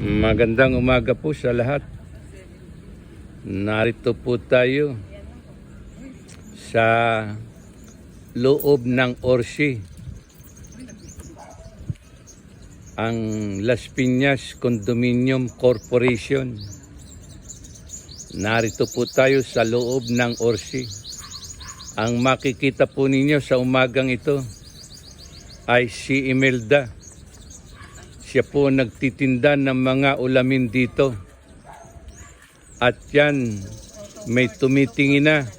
Magandang umaga po sa lahat. Narito po tayo sa loob ng Orsi. Ang Las Piñas Condominium Corporation. Narito po tayo sa loob ng Orsi. Ang makikita po ninyo sa umagang ito ay si Imelda. Siya po nagtitinda ng mga ulamin dito. At yan, may tumitingin na.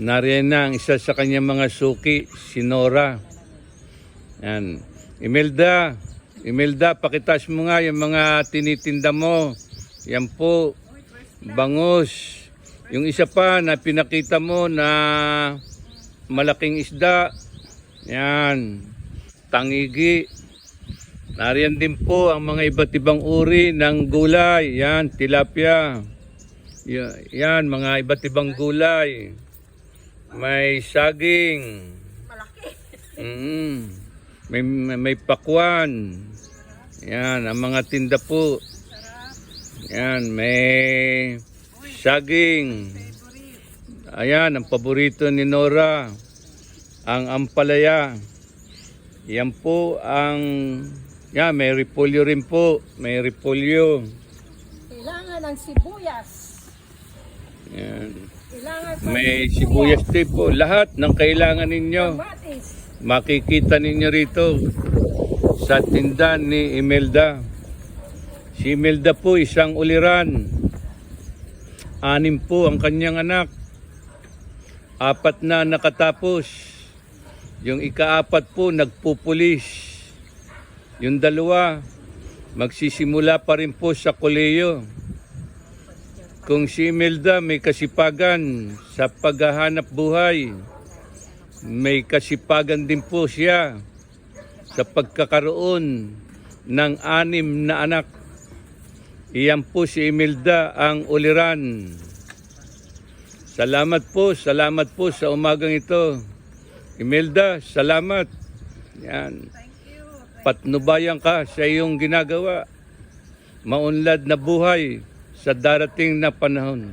Nariyan na ang isa sa kanyang mga suki, si Nora. Yan. Imelda, Imelda, pakitas mo nga yung mga tinitinda mo. Yan po, bangus. Yung isa pa na pinakita mo na malaking isda. Yan, tangigi. Nariyan din po ang mga iba't ibang uri ng gulay. Yan, tilapia. Ya- Yan, mga iba't ibang gulay. May saging. Mm. May, may, may pakwan. Yan, ang mga tinda po. Yan, may saging. Ayan, ang paborito ni Nora. Ang ampalaya. Yan po ang... Yan, may repolyo rin po. May repolyo. Kailangan ng sibuyas. Yan. Kailangan pa May sibuyas din po. Lahat ng kailangan ninyo. kamatis. Makikita ninyo rito sa tindahan ni Imelda. Si Imelda po isang uliran. Anim po ang kanyang anak. Apat na nakatapos. Yung ikaapat po nagpupulis. Yung dalawa magsisimula pa rin po sa koleyo. Kung si Imelda may kasipagan sa paghahanap buhay, may kasipagan din po siya sa pagkakaroon ng anim na anak. Iyan po si Imelda ang uliran. Salamat po, salamat po sa umagang ito. Imelda, salamat. Yan. Patnubayan ka sa iyong ginagawa. Maunlad na buhay sa darating na panahon.